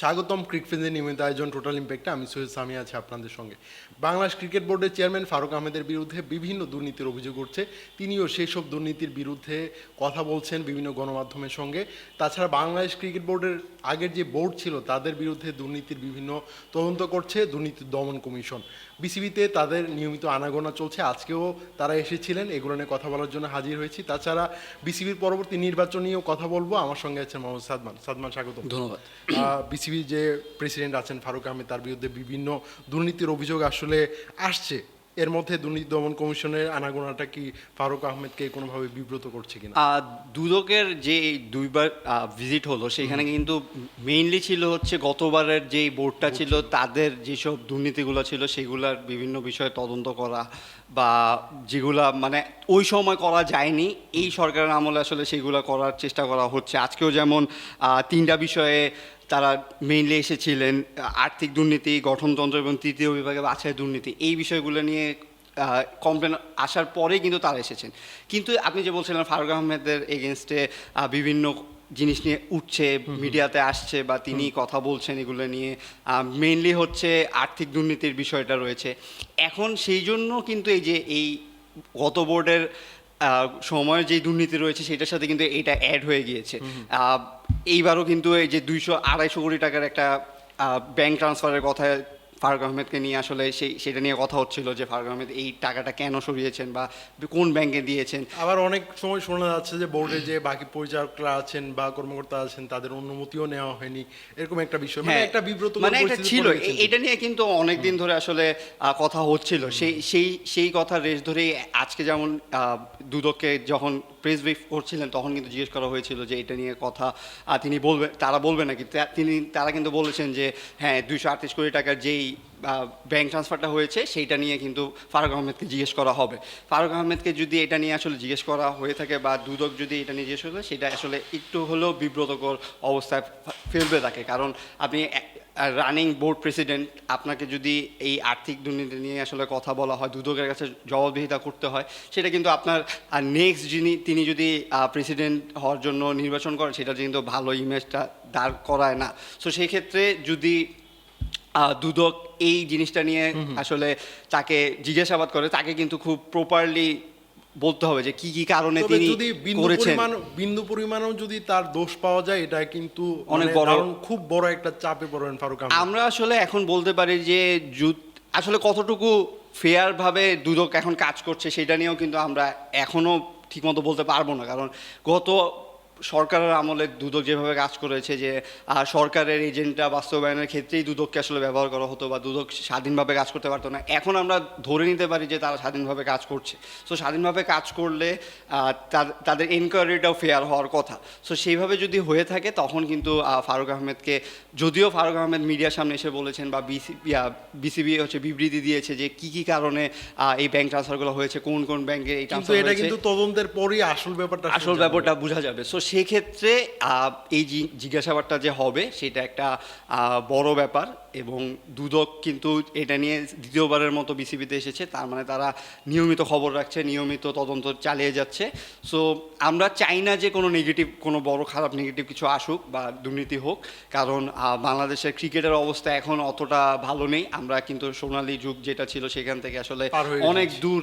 স্বাগতম ক্রিকফেজের নিয়মিত আয়োজন টোটাল ইম্প্যাক্টে আমি সৈয়দ সামি আছি আপনাদের সঙ্গে। বাংলাদেশ ক্রিকেট বোর্ডের চেয়ারম্যান ফারুক আহমেদের বিরুদ্ধে বিভিন্ন দুর্নীতির অভিযোগ উঠছে। তিনিও সেই সব দুর্নীতির বিরুদ্ধে কথা বলছেন বিভিন্ন গণমাধ্যমের সঙ্গে। তাছাড়া বাংলাদেশ ক্রিকেট বোর্ডের আগের যে বোর্ড ছিল, তাদের বিরুদ্ধে দুর্নীতির বিভিন্ন তদন্ত করছে দুর্নীতি দমন কমিশন। বিসিবিতে তাদের নিয়মিত আনাগোনা চলছে। আজকেও তারা এসেছিলেন এগুলো নিয়ে কথা বলার জন্য হাজির হয়েছি। তাছাড়া বিসিবির পরবর্তী নির্বাচন নিয়েও কথা বলব। আমার সঙ্গে আছেন মোহাম্মদ সাদমান। সাদমান স্বাগত ধন্যবাদ। বিসিবির যে প্রেসিডেন্ট আছেন ফারুক আহমেদ তার বিরুদ্ধে বিভিন্ন দুর্নীতির অভিযোগ আসলে আসছে। এর মধ্যে দুর্নীতি দমন কমিশনের আনাগোনাটা কি ফারুক আহমেদকে কোনোভাবে বিব্রত করছে কিনা? দুদকের যে দুইবার ভিজিট হলো সেখানে কিন্তু মেইনলি ছিল হচ্ছে গতবারের যে বোর্ডটা ছিল তাদের যেসব দুর্নীতিগুলো ছিল সেগুলার বিভিন্ন বিষয়ে তদন্ত করা বা যেগুলা মানে ওই সময় করা যায়নি এই সরকারের আমলে আসলে সেগুলো করার চেষ্টা করা হচ্ছে। আজকেও যেমন তিনটা বিষয়ে তারা মেইনলি এসেছিলেন আর্থিক দুর্নীতি গঠনতন্ত্র এবং তৃতীয় বিভাগে বাছাই দুর্নীতি এই বিষয়গুলো নিয়ে কমপ্লেন আসার পরেই কিন্তু তারা এসেছেন। কিন্তু আপনি যে বলছিলেন ফারুক আহমেদের এগেনস্টে বিভিন্ন জিনিস নিয়ে উঠছে মিডিয়াতে আসছে বা তিনি কথা বলছেন এগুলো নিয়ে মেইনলি হচ্ছে আর্থিক দুর্নীতির বিষয়টা রয়েছে। এখন সেই জন্য কিন্তু এই যে এই গত বোর্ডের সময়ের যে দুর্নীতি রয়েছে সেটার সাথে কিন্তু এটা অ্যাড হয়ে গিয়েছে। এইবারও কিন্তু এই যে দুইশো আড়াইশো কোটি টাকার একটা ব্যাংক ট্রান্সফারের কথা ফারুক আহমেদকে নিয়ে আসলে সেই সেটা নিয়ে কথা হচ্ছিল যে ফারুক আহমেদ এই টাকাটা কেন সরিয়েছেন বা কোন ব্যাংকে দিয়েছেন। আবার অনেক সময় শোনা যাচ্ছে যে বোর্ডে যে বাকি পরিচালকরা আছেন বা কর্মকর্তা আছেন তাদের অনুমতিও নেওয়া হয়নি এরকম একটা বিষয়। মানে হ্যাঁ, একটা বিব্রত মানে এটা ছিল। এটা নিয়ে কিন্তু অনেক দিন ধরে আসলে কথা হচ্ছিল। সেই সেই সেই কথা রেশ ধরেই আজকে যেমন দুদককে যখন প্রেস ব্রিফ করছিলেন, তখন কিন্তু জিজ্ঞেস করা হয়েছিল যে এটা নিয়ে কথা। তিনি বলবেন তারা বলবে নাকি? তিনি, তারা কিন্তু বলেছেন যে হ্যাঁ দুইশো আটত্রিশ কোটি টাকার যেই ব্যাংক ট্রান্সফারটা হয়েছে, সেইটা নিয়ে কিন্তু ফারুক আহমেদকে জিজ্ঞেস করা হবে। ফারুক আহমেদকে যদি এটা নিয়ে আসলে জিজ্ঞেস করা হয়ে থাকে বা দুদক যদি এটা নিয়ে জিজ্ঞেস করে, সেটা আসলে একটু হলেও বিব্রতকর অবস্থায় ফেলবে তাকে। কারণ আপনি রানিং বোর্ড প্রেসিডেন্ট আপনাকে যদি এই আর্থিক দুর্নীতি নিয়ে আসলে কথা বলা হয় দুদকের কাছে জবাবদিহিতা করতে হয় সেটা কিন্তু আপনার নেক্সট যিনি তিনি যদি প্রেসিডেন্ট হওয়ার জন্য নির্বাচন করেন সেটা কিন্তু ভালো ইমেজটা দাঁড় করায় না। সো সেই ক্ষেত্রে যদি দুদক এই জিনিসটা নিয়ে আসলে তাকে জিজ্ঞাসাবাদ করে তাকে কিন্তু খুব প্রপারলি বলতে হবে যে কি কি কারণে তিনি যদি বিন্দু করেছেন। পরিমাণ বিন্দু পরিমাণও যদি তার দোষ পাওয়া যায় এটা কিন্তু অনেক মানে বড়- খুব বড় একটা চাপে পড়েন ফারুক আহমেদ। আমরা আসলে এখন বলতে পারি যে আসলে কতটুকু ফেয়ার ভাবে দুদক এখন কাজ করছে সেটা নিয়েও কিন্তু আমরা এখনও ঠিকমতো বলতে পারব না। কারণ গত সরকারের আমলে দুদক যেভাবে কাজ করেছে যে সরকারের এজেন্টটা বাস্তবায়নের ক্ষেত্রেই দুদককে আসলে ব্যবহার করা হতো বা দুদক স্বাধীনভাবে কাজ করতে পারতো না। এখন আমরা ধরে নিতে পারি যে তারা স্বাধীনভাবে কাজ করছে। সো স্বাধীনভাবে কাজ করলে তাদের এনকোয়ারিটাও ফেয়ার হওয়ার কথা। সো সেইভাবে যদি হয়ে থাকে তখন কিন্তু ফারুক আহমেদকে যদিও ফারুক আহমেদ মিডিয়ার সামনে এসে বলেছেন বা বিসিবি বিসিবি হচ্ছে বিবৃতি দিয়েছে যে কি কি কারণে এই ব্যাংক ট্রান্সফারগুলো হয়েছে কোন কোন ব্যাংকে এই ট্রান্সফার এটা কিন্তু তদন্তের পরই আসল ব্যাপারটা আসল ব্যাপারটা বোঝা যাবে। সো সেক্ষেত্রে এই জিজ্ঞাসাবাদটা যে হবে সেটা একটা বড় ব্যাপার। এবং দুদক কিন্তু এটা নিয়ে দ্বিতীয়বারের মতো বিসিবিতে এসেছে তার মানে তারা নিয়মিত খবর রাখছে নিয়মিত তদন্ত চালিয়ে যাচ্ছে। সো আমরা চাই না যে কোনো নেগেটিভ কোনো বড় খারাপ নেগেটিভ কিছু আসুক বা দুর্নীতি হোক কারণ বাংলাদেশের ক্রিকেটের অবস্থা এখন অতটা ভালো নেই। আমরা কিন্তু সোনালী যুগ যেটা ছিল সেখান থেকে আসলে অনেক দূর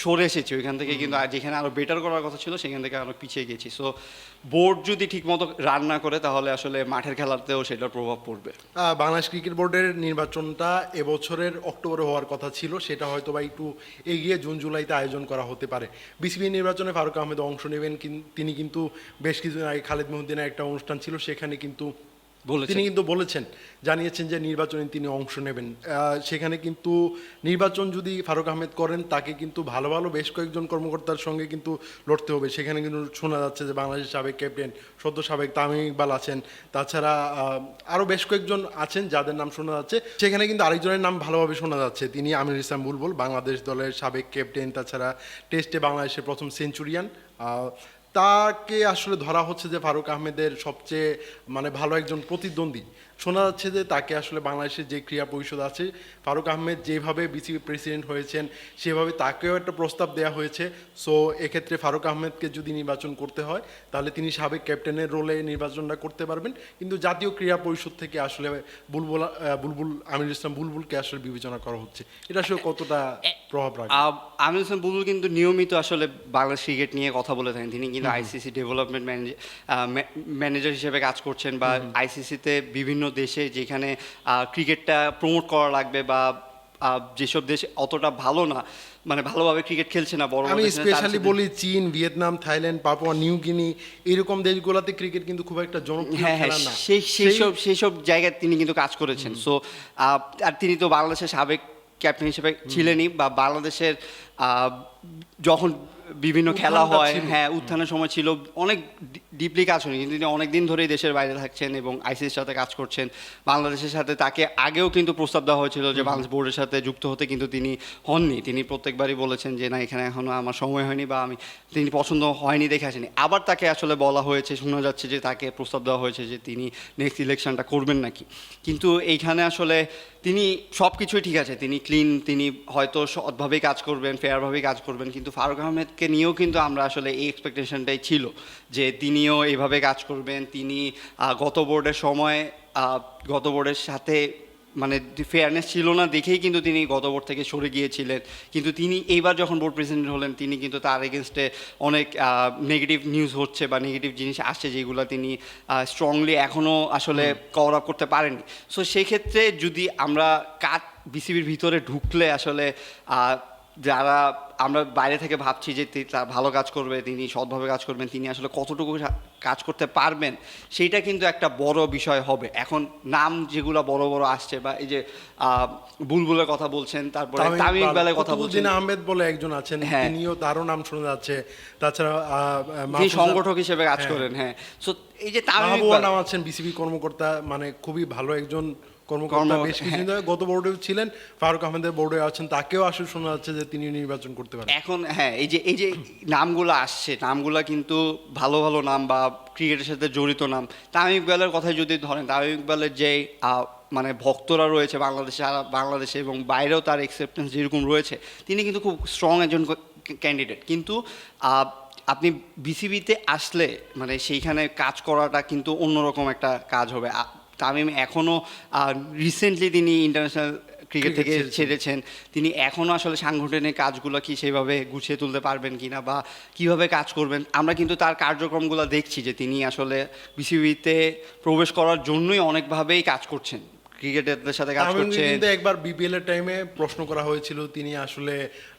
সরে এসেছি। ওইখান থেকে কিন্তু আর যেখানে আরও বেটার করার কথা ছিল সেখান থেকে আরও পিছিয়ে গেছি। সো বোর্ড যদি ঠিকমতো রান না করে তাহলে আসলে মাঠের খেলাতেও সেটার প্রভাব পড়বে। বাংলাদেশ ক্রিকেট বোর্ডের নির্বাচনটা এবছরের অক্টোবরে হওয়ার কথা ছিল সেটা হয়তো বা একটু এগিয়ে জুন, জুলাইতে আয়োজন করা হতে পারে বিসিবি নির্বাচনে ফারুক আহমেদ অংশ নেবেন তিনি কিন্তু বেশ কিছুদিন আগে খালেদ মহুদ্দিনের একটা অনুষ্ঠান ছিল সেখানে কিন্তু। তিনি কিন্তু বলেছেন, জানিয়েছেন যে নির্বাচনে তিনি অংশ নেবেন। সেখানে কিন্তু নির্বাচন যদি ফারুক আহমেদ করেন, তাকে কিন্তু ভালো ভালো বেশ কয়েকজন কর্মকর্তার সঙ্গে কিন্তু লড়তে হবে। সেখানে কিন্তু শোনা যাচ্ছে যে বাংলাদেশের সাবেক ক্যাপ্টেন, সদ্য সাবেক তামিম ইকবাল আছেন। তাছাড়া আরও বেশ কয়েকজন আছেন যাদের নাম শোনা যাচ্ছে। সেখানে কিন্তু আরেকজনের নাম ভালোভাবে শোনা যাচ্ছে। তিনি আমির ইসলাম বুলবুল, বাংলাদেশ দলের সাবেক ক্যাপ্টেন। তাছাড়া টেস্টে বাংলাদেশের প্রথম সেঞ্চুরিয়ান। তাকে আসলে ধরা হচ্ছে যে ফারুক আহমেদের সবচেয়ে মানে ভালো একজন প্রতিদ্বন্দ্বী। শোনা যাচ্ছে যে তাকে আসলে বাংলাদেশের যে ক্রীড়া পরিষদ আছে ফারুক আহমেদ যেভাবে বিসিবি প্রেসিডেন্ট হয়েছেন সেভাবে তাকেও একটা প্রস্তাব দেওয়া হয়েছে। সো এক্ষেত্রে ফারুক আহমেদকে যদি নির্বাচন করতে হয় তাহলে তিনি সাবেক ক্যাপ্টেনের রোলে নির্বাচনটা করতে পারবেন। কিন্তু জাতীয় ক্রীড়া পরিষদ থেকে আসলে বুলবুল বুলবুল আমির ইসলাম বুলবুলকে আসলে বিবেচনা করা হচ্ছে। এটা আসলে কতটা প্রভাব আহ, আমির হোসেন বুলবুল কিন্তু নিয়মিত আসলে বাংলাদেশ ক্রিকেট নিয়ে কথা বলে থাকেন। তিনি কিন্তু আইসিসি ডেভেলপমেন্ট ম্যানেজার হিসেবে কাজ করছেন বা আইসিসিতে বিভিন্ন দেশে যেখানে ক্রিকেটটা প্রমোট করা লাগবে বা যেসব দেশ অতটা ভালো না মানে ভালোভাবে ক্রিকেট খেলছে না বড় আমি স্পেশালি বলি চীন Vietnam Thailand Papua New Guinea এরকম দেশগুলোতে ক্রিকেট কিন্তু খুব একটা জনপ্রিয় হ্যাঁ হ্যাঁ খেলা না। সেই সেই সব সেই সব জায়গায় তিনি কিন্তু কাজ করেছেন। সো আর তিনি তো বাংলাদেশের সাবেক ক্যাপ্টেন হিসেবে ছিলেনই বা বাংলাদেশের আহ, যখন বিভিন্ন খেলা হয় হ্যাঁ উত্থানের সময় ছিল অনেক ডিপলি কাজ হয়নি। কিন্তু তিনি অনেক দিন ধরেই দেশের বাইরে থাকছেন এবং আইসিসির সাথে কাজ করছেন। বাংলাদেশের সাথে তাকে আগেও কিন্তু প্রস্তাব দেওয়া হয়েছিল যে বাংলাদেশ বোর্ডের সাথে যুক্ত হতে কিন্তু তিনি হননি। তিনি প্রত্যেকবারই বলেছেন যে না এখানে এখনও আমার সময় হয়নি বা আমি তিনি পছন্দ হয়নি দেখে আসেনি। আবার তাকে আসলে বলা হয়েছে শোনা যাচ্ছে যে তাকে প্রস্তাব দেওয়া হয়েছে যে তিনি নেক্সট ইলেকশনটা করবেন নাকি। কিন্তু এইখানে আসলে তিনি সব কিছুই ঠিক আছে। তিনি ক্লিন তিনি হয়তো সৎভাবেই কাজ করবেন ফেয়ারভাবেই কাজ করবেন। কিন্তু ফারুক আহমেদকে নিয়েও কিন্তু আমরা আসলে এই এক্সপেকটেশনটাই ছিল যে তিনিও এইভাবে কাজ করবেন। তিনি গত বোর্ডের সময় গত বোর্ডের সাথে মানে ফেয়ারনেস ছিল না দেখেই কিন্তু তিনি গত বোর্ড থেকে সরে গিয়েছিলেন। কিন্তু তিনি এইবার যখন বোর্ড প্রেসিডেন্ট হলেন তিনি কিন্তু তার এগেনস্টে অনেক নেগেটিভ নিউজ হচ্ছে বা নেগেটিভ জিনিস আসছে যেগুলো তিনি স্ট্রংলি এখনও আসলে কভার আপ করতে পারেননি। সো সেক্ষেত্রে যদি আমরা কাজ বিসিবির ভিতরে ঢুকলে আসলে যারা আমরা বাইরে থেকে ভাবছি যে তি- তা ভালো কাজ করবে তিনি সৎভাবে কাজ করবেন তিনি আসলে কতটুকু কাজ করতে পারবেন সেইটা কিন্তু একটা বড় বিষয় হবে এখন নাম যেগুলো বড় বড় আসছে বা এই যে বুলবুলের কথা বলছেন তারপরে তামিম ইকবালের কথা বলছেন আহমেদ বলে একজন আছেন হ্যাঁ। তিনিও তারও নাম শোনা যাচ্ছে তাছাড়া তিনি সংগঠক হিসেবে কাজ হ্যাঁ। করেন হ্যাঁ সো এই যে তামিম ইকবাল নাম আছেন বিসিবি কর্মকর্তা মানে খুবই ভালো একজন কর্মকর্তা বেশ কিছুদিন ধরে গত বোর্ডেও ছিলেন ফারুক আহমেদের বোর্ডে আছেন তাকেও আসলে শোনা যাচ্ছে যে তিনি নির্বাচন করতে পারেন। এখন হ্যাঁ এই যে এই যে নামগুলো আসছে নামগুলো কিন্তু ভালো ভালো নাম বা ক্রিকেটের সাথে জড়িত নাম। তামিম ইকবালের কথাই যদি ধরেন তামিম ইকবালের যে মানে ভক্তরা রয়েছে বাংলাদেশে বাংলাদেশে এবং বাইরেও তার অ্যাকসেপ্টেন্স যেরকম রয়েছে তিনি কিন্তু খুব স্ট্রং একজন ক্যান্ডিডেট কিন্তু আপনি বিসিবিতে আসলে মানে সেইখানে কাজ করাটা কিন্তু অন্যরকম একটা কাজ হবে। তামিম এখনও রিসেন্টলি তিনি ইন্টারন্যাশনাল ক্রিকেট থেকে ছেড়েছেন। তিনি এখনও আসলে সাংগঠনিক কাজগুলো কি সেভাবে গুছিয়ে তুলতে পারবেন কি না বা কীভাবে কাজ করবেন আমরা কিন্তু তার কার্যক্রমগুলো দেখছি যে তিনি আসলে বিসিবিতে প্রবেশ করার জন্যই অনেকভাবেই কাজ করছেন ক্রিকেটারদের সাথে কাজ করছেন কিন্তু একবার বিপিএল এর টাইমে প্রশ্ন করা হয়েছিল তিনি আসলে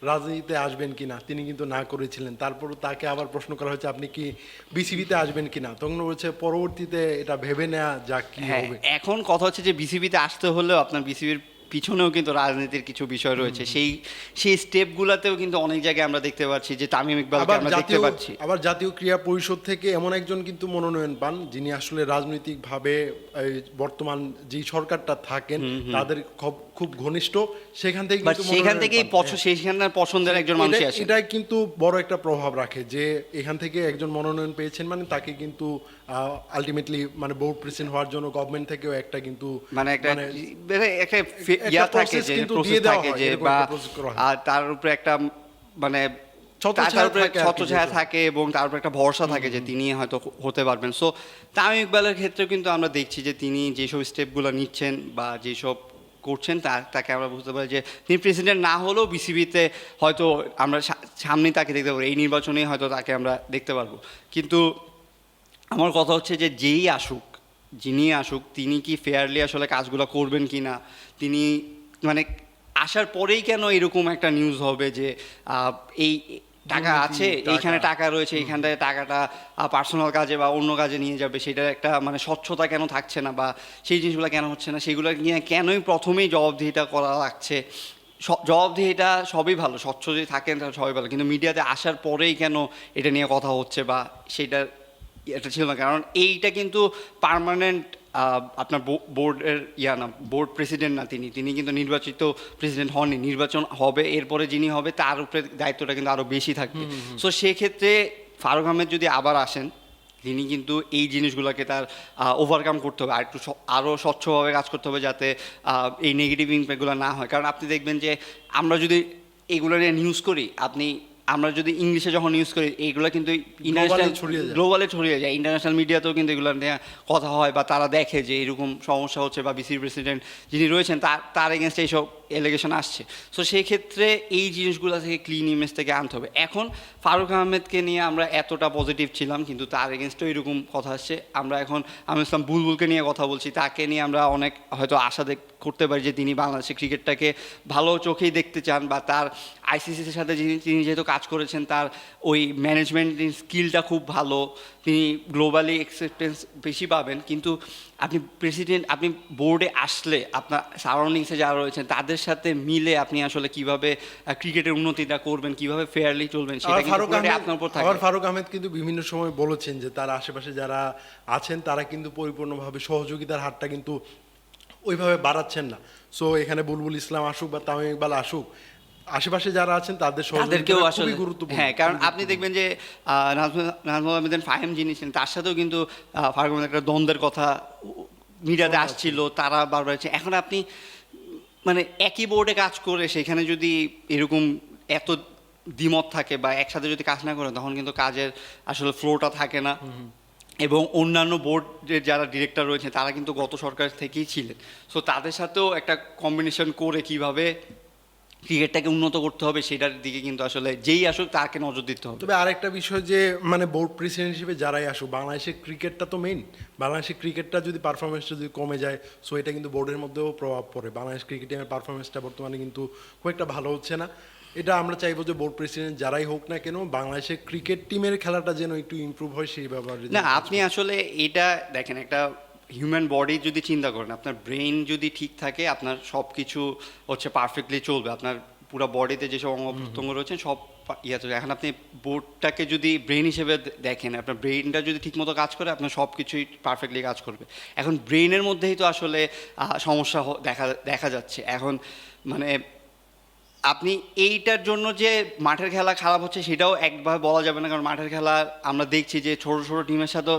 রাজনীতিতে আসবেন কিনা তিনি কিন্তু না করেছিলেন। তারপর তাকে আবার প্রশ্ন করা হয়েছে আপনি কি বিসিবিতে আসবেন কিনা? তখন বলছে পরবর্তীতে এটা ভেবে নেওয়া যাক কি হ্যাঁ হবে। এখন কথা হচ্ছে যে বিসিবিতে আসতে হলেও আপনার বিসিবির পিছনেও কিন্তু রাজনীতির কিছু বিষয় রয়েছে। সেই সেই স্টেপগুলোতেও কিন্তু অনেক জায়গায় আমরা দেখতে পাচ্ছি যে তামিম ইকবালকে আবার আমরা দেখতে পাচ্ছি। আবার জাতীয় ক্রীড়া পরিষদ থেকে এমন একজন কিন্তু মনোনয়ন পান যিনি আসলে রাজনৈতিকভাবে বর্তমান যে সরকারটা থাকেন তাদের খুব- ঘনিষ্ঠ। সেখান থেকে সেখান থেকেই পান। পছন্দের একজন মানুষই এটা- আসে। এটা কিন্তু বড় একটা প্রভাব রাখে যে এখান থেকে একজন মনোনয়ন পেয়েছেন মানে তাকে কিন্তু আলটিমেটলি মানে বোর্ড প্রেসিডেন্ট হওয়ার জন্য গভর্নমেন্ট থেকেও একটা কিন্তু মানে একটা মানে একটা ইয়া থাকে যে প্রসেস থাকে যে বা তার উপরে একটা মানে ছত্রছায়া তার উপরে থাকে ছত্রছায়া থাকে এবং তার উপরে একটা ভরসা থাকে যে তিনি হয়তো হতে পারবেন। সো তামিম ইকবালের ক্ষেত্রেও কিন্তু আমরা দেখছি যে তিনি যেসব স্টেপগুলো নিচ্ছেন বা যেসব করছেন তাকে আমরা বুঝতে পারি যে তিনি প্রেসিডেন্ট না হলেও বিসিবিতে হয়তো আমরা সামনে তাকে দেখতে পাবো এই নির্বাচনে হয়তো তাকে আমরা দেখতে পারব। কিন্তু আমার কথা হচ্ছে যে যেই আসুক যিনি আসুক তিনি কি ফেয়ারলি আসলে কাজগুলো করবেন কি না তিনি মানে আসার পরেই কেন এরকম একটা নিউজ হবে যে এই টাকা আছে এইখানে টাকা। রয়েছে এইখানটায় টাকাটা পার্সোনাল কাজে বা অন্য কাজে নিয়ে যাবে সেটার একটা মানে স্বচ্ছতা কেন থাকছে না বা সেই জিনিসগুলো কেন হচ্ছে না সেগুলো নিয়ে কেনই প্রথমেই জবাবদিহিটা করা লাগছে? স- জবাবদিহিটা সবই ভালো স্বচ্ছ যদি থাকেন তাহলে সবই ভালো কিন্তু মিডিয়াতে আসার পরেই কেন এটা নিয়ে কথা হচ্ছে বা সেটা এটা ছিল না কারণ এইটা কিন্তু পার্মানেন্ট আপনার বোর্ডের ইয়া না বোর্ড প্রেসিডেন্ট না তিনি। তিনি কিন্তু নির্বাচিত প্রেসিডেন্ট হননি নির্বাচন হবে এরপরে যিনি হবে তার উপরে দায়িত্বটা কিন্তু আরও বেশি থাকবে। সো সেক্ষেত্রে ফারুক আহমেদ যদি আবার আসেন তিনি কিন্তু এই জিনিসগুলোকে তার ওভারকাম করতে হবে। আর একটু আরও স্বচ্ছভাবে কাজ করতে হবে যাতে এই নেগেটিভ ইম্প্যাক্টগুলো না হয়। কারণ আপনি দেখবেন যে আমরা যদি এগুলো নিয়ে নিউজ করি আপনি আমরা যদি ইংলিশে যখন ইউজ করি এইগুলো কিন্তু ইন্টারন্যাশনাল। গ্লোবালে ছড়িয়ে যায় ইন্টারন্যাশনাল মিডিয়াতেও কিন্তু এগুলো নিয়ে কথা হয় বা তারা দেখে যে এরকম সমস্যা হচ্ছে বা বিসির প্রেসিডেন্ট যিনি রয়েছেন তার তার এগেনস্টে এইসব এলিগেশন আসছে। সো সেই ক্ষেত্রে এই জিনিসগুলো থেকে ক্লিন ইমেজ থেকে আনতে হবে। এখন ফারুক আহমেদকে নিয়ে আমরা এতটা পজিটিভ ছিলাম, কিন্তু তার এগেনস্টেও এরকম কথা আসছে। আমরা এখন আমি ইসলাম বুলবুলকে নিয়ে কথা বলছি, তাকে নিয়ে আমরা অনেক হয়তো আশা করতে পারি যে তিনি বাংলাদেশের ক্রিকেটটাকে ভালো চোখেই দেখতে চান বা তার আইসিসির সাথে যিনি, তিনি যেহেতু কাজ করেছেন, তার ওই ম্যানেজমেন্ট স্কিলটা খুব ভালো। তিনি গ্লোবালি অ্যাকসেপ্টেন্স বেশি পাবেন কিন্তু আপনি প্রেসিডেন্ট আপনি বোর্ডে আসলে আপনার সারাউন্ডিংসে যারা রয়েছেন তাদের সাথে মিলে আপনি আসলে কীভাবে ক্রিকেটের উন্নতিটা করবেন কীভাবে ফেয়ারলি চলবেন সেটা কিন্তু আপনার উপর ফারুক আহমেদ কিন্তু বিভিন্ন সময় বলেছেন যে তার আশেপাশে যারা আছেন তারা কিন্তু পরিপূর্ণভাবে সহযোগিতার হারটা কিন্তু ওইভাবে বাড়াচ্ছেন না। সো এখানে বুলবুল ইসলাম আসুক বা তামিম ইকবাল আসুক আশেপাশে যারা আছেন তাদের তাদেরকেও আসলে গুরুত্বপূর্ণ। হ্যাঁ কারণ আপনি দেখবেন যে নাজমুল ফাহিম যিনি ছিলেন তার সাথেও কিন্তু ফারুক একটা দ্বন্দ্বের কথা মিডিয়াতে আসছিল তারা বারবার এখন আপনি মানে একই বোর্ডে কাজ করে সেখানে যদি এরকম এত দ্বিমত থাকে বা একসাথে যদি কাজ না করে তখন কিন্তু কাজের আসলে ফ্লোটা থাকে না। এবং অন্যান্য বোর্ডের যারা ডিরেক্টর রয়েছে তারা কিন্তু গত সরকার থেকেই ছিলেন। সো তাদের সাথেও একটা কম্বিনেশন করে কীভাবে ক্রিকেটটাকে উন্নত করতে হবে সেটার দিকে কিন্তু আসলে যেই আসুক তাকে নজর দিতে হবে। তবে আরেকটা বিষয় যে মানে বোর্ড প্রেসিডেন্ট হিসেবে যারাই আসুক বাংলাদেশের ক্রিকেটটা তো মেইন বাংলাদেশের ক্রিকেটটা যদি পারফরমেন্সটা যদি কমে যায় সো এটা কিন্তু বোর্ডের মধ্যেও প্রভাব পড়ে। বাংলাদেশ ক্রিকেট টিমের পারফরমেন্সটা বর্তমানে কিন্তু খুব একটা ভালো হচ্ছে না। এটা আমরা চাইব যে বোর্ড প্রেসিডেন্ট যারাই হোক না কেন বাংলাদেশের ক্রিকেট টিমের খেলাটা যেন একটু ইমপ্রুভ হয় সেই ব্যাপারে না আপনি আসলে এটা দেখেন একটা হিউম্যান বডি যদি চিন্তা করেন আপনার ব্রেন যদি ঠিক থাকে আপনার সব কিছু হচ্ছে পারফেক্টলি চলবে। আপনার পুরো বডিতে যেসব অঙ্গ প্রত্যঙ্গ রয়েছে সব ইয়ে চলবে এখন আপনি বোর্ডটাকে যদি ব্রেন হিসেবে দেখেন আপনার ব্রেনটা যদি ঠিকমতো কাজ করে আপনার সব কিছুই পারফেক্টলি কাজ করবে। এখন ব্রেনের মধ্যেই তো আসলে সমস্যা দেখা দেখা যাচ্ছে। এখন মানে আপনি এইটার জন্য যে মাঠের খেলা খারাপ হচ্ছে সেটাও একভাবে বলা যাবে না। কারণ মাঠের খেলা আমরা দেখছি যে ছোট ছোট টিমের সাথেও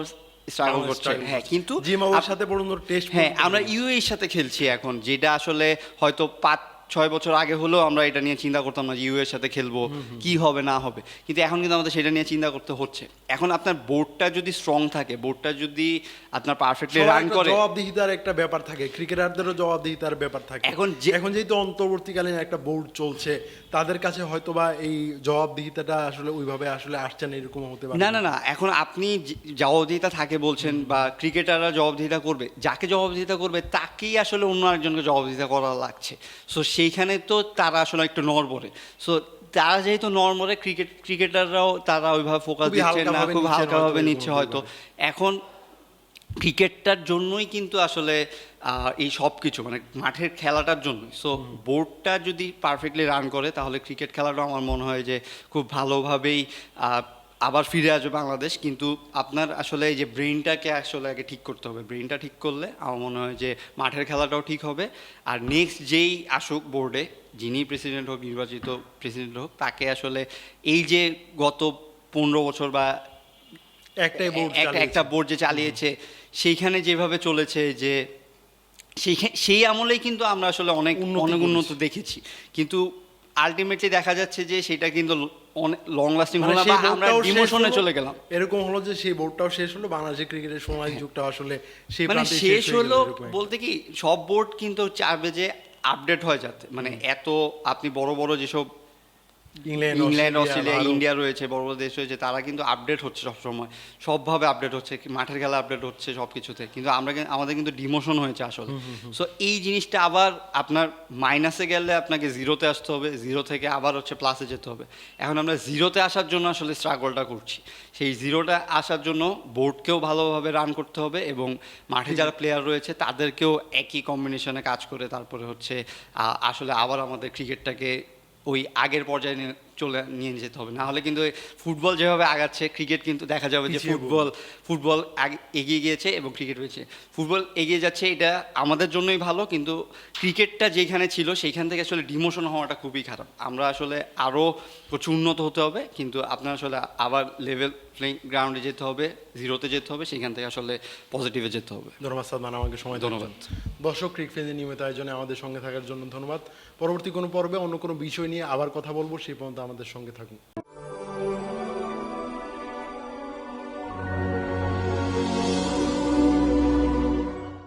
স্ট্রাগল করছে। হ্যাঁ কিন্তু জিম্বাবুয়ের সাথে বড় টেস্ট হ্যাঁ আমরা ইউএর সাথে খেলছি এখন যেটা আসলে হয়তো পাঁচ ছয় বছর আগে হলেও আমরা এটা নিয়ে চিন্তা করতাম না যে ইউ এর সাথে খেলব কি হবে না হবে। কিন্তু এখন কিন্তু আমাদের সেটা নিয়ে চিন্তা করতে হচ্ছে। এখন আপনার বোর্ডটা যদি স্ট্রং থাকে বোর্ডটা যদি আপনার পারফেক্টলি রান করে জবাবদিহিতার একটা ব্যাপার থাকে ক্রিকেটারদেরও জবাবদিহিতার ব্যাপার থাকে। এখন যে- এখন যেহেতু অন্তর্বর্তীকালীন একটা বোর্ড চলছে তাদের কাছে হয়তো বা এই জবাবদিহিতাটা আসলে ওইভাবে আসলে আসছে না এরকম হতে পারে না না। না এখন আপনি জবাবদিহিতা থাকে বলছেন বা ক্রিকেটাররা জবাবদিহিতা করবে যাকে জবাবদিহিতা করবে তাকেই আসলে অন্য আরেকজনকে জবাবদিহিতা করা লাগছে। সো সেইখানে তো তারা আসলে একটু নড়বড়ে। সো তারা যেহেতু নর্মরে ক্রিকেট ক্রিকেটাররাও তারা ওইভাবে ফোকাস দিচ্ছে না খুব হালকাভাবে নিচ্ছে হয়তো। এখন ক্রিকেটটার জন্যই কিন্তু আসলে এই সব কিছু মানে মাঠের খেলাটার জন্যই। সো বোর্ডটা যদি পারফেক্টলি রান করে তাহলে ক্রিকেট খেলাটা আমার মনে হয় যে খুব ভালোভাবেই আবার ফিরে আসবে বাংলাদেশ কিন্তু আপনার আসলে এই যে ব্রেনটাকে আসলে আগে ঠিক করতে হবে। ব্রেনটা ঠিক করলে আমার মনে হয় যে মাঠের খেলাটাও ঠিক হবে। আর নেক্সট যেই আসুক বোর্ডে যিনি প্রেসিডেন্ট হোক নির্বাচিত প্রেসিডেন্ট হোক তাকে আসলে এই যে গত পনেরো বছর বা একটাই বোর্ড একটা একটা বোর্ড যে চালিয়েছে সেইখানে যেভাবে চলেছে যে সেইখানে সেই আমলেই কিন্তু আমরা আসলে অনেক অনেক উন্নত দেখেছি। কিন্তু আলটিমেটলি দেখা যাচ্ছে যে সেটা কিন্তু লং লাস্টিং মানে হলো না আমরা ডিমোশনে চলে গেলাম। এরকম হলো যে সেই বোর্ডটাও শেষ হলো বাংলাদেশের ক্রিকেটের সোনালী যুগটা আসলে সেই মানে শেষ হলো বলতে কি সব বোর্ড কিন্তু চাবে যে আপডেট হয়ে যাতে। মানে এত আপনি বড় বড় যেসব ইংল্যান্ড অস্ট্রেলিয়া ইন্ডিয়া রয়েছে বড় বড় দেশ রয়েছে তারা কিন্তু আপডেট হচ্ছে সবসময়। সবভাবে আপডেট হচ্ছে মাঠের খেলা আপডেট হচ্ছে সব কিছুতে কিন্তু আমরা আমাদের কিন্তু ডিমোশন হয়েছে আসলে। সো এই জিনিসটা আবার আপনার মাইনাসে গেলে আপনাকে জিরোতে আসতে হবে জিরো থেকে আবার হচ্ছে প্লাসে যেতে হবে। এখন আমরা জিরোতে আসার জন্য আসলে স্ট্রাগলটা করছি। সেই জিরোটা আসার জন্য বোর্ডকেও ভালোভাবে রান করতে হবে এবং মাঠে যারা প্লেয়ার রয়েছে তাদেরকেও একই কম্বিনেশনে কাজ করে তারপরে হচ্ছে আসলে আবার আমাদের ক্রিকেটটাকে ওই আগের পর্যায়ে নিয়ে চলে নিয়ে যেতে হবে। না হলে কিন্তু ফুটবল যেভাবে আগাচ্ছে ক্রিকেট কিন্তু দেখা যাবে যে ফুটবল ফুটবল এগিয়ে গিয়েছে এবং ক্রিকেট হয়েছে ফুটবল এগিয়ে যাচ্ছে এটা আমাদের জন্যই ভালো কিন্তু ক্রিকেটটা যেখানে ছিল সেইখান থেকে আসলে ডিমোশন হওয়াটা খুবই খারাপ। আমরা আসলে আরও প্রচুর উন্নত হতে হবে কিন্তু আপনার আসলে আবার লেভেল প্লেইং গ্রাউন্ডে যেতে হবে জিরোতে যেতে হবে সেখান থেকে আসলে পজিটিভে যেতে হবে। ধন্যবাদ সাদমান আমাকে সময় ধন্যবাদ। দর্শক ক্রিক ফ্রেন্ডের নিয়মিত আয়োজনে আমাদের সঙ্গে থাকার জন্য ধন্যবাদ। পরবর্তী কোনো পর্বে অন্য কোনো বিষয় নিয়ে আবার কথা বলব সেই পর্যন্ত আমাদের সঙ্গে থাকুন।